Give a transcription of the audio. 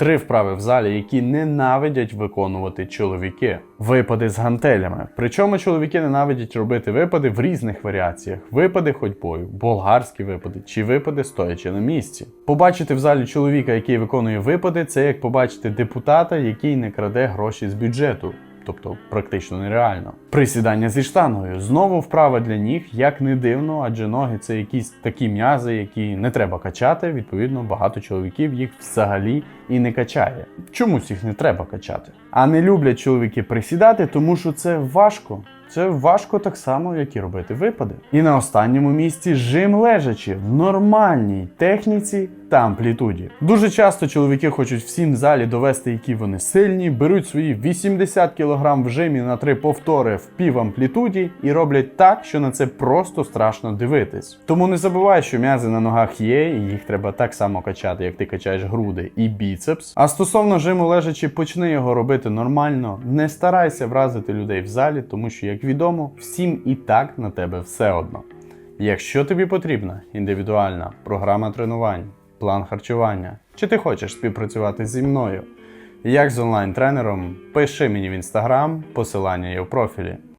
Три вправи в залі, які ненавидять виконувати чоловіки. Випади з гантелями. Причому чоловіки ненавидять робити випади в різних варіаціях: випади ходьбою, болгарські випади чи випади стоячи на місці. Побачити в залі чоловіка, який виконує випади, це як побачити депутата, який не краде гроші з бюджету. Тобто практично нереально. Присідання зі штангою. Знову вправа для ніг, як не дивно, адже ноги це якісь такі м'язи, які не треба качати. Відповідно, багато чоловіків їх взагалі і не качає. Чомусь їх не треба качати. А не люблять чоловіки присідати, тому що це важко. Це важко так само, як і робити випади. І на останньому місці жим лежачи в нормальній техніці та амплітуді. Дуже часто чоловіки хочуть всім в залі довести, які вони сильні, беруть свої 80 кг в жимі на три повтори в пів амплітуді і роблять так, що на це просто страшно дивитись. Тому не забувай, що м'язи на ногах є, і їх треба так само качати, як ти качаєш груди і біцепс. А стосовно жиму лежачи, почни його робити нормально. Не старайся вразити людей в залі, тому що, як відомо, всім і так на тебе все одно. Якщо тобі потрібна індивідуальна програма тренувань, план харчування, чи ти хочеш співпрацювати зі мною, як з онлайн-тренером, пиши мені в інстаграм, посилання є в профілі.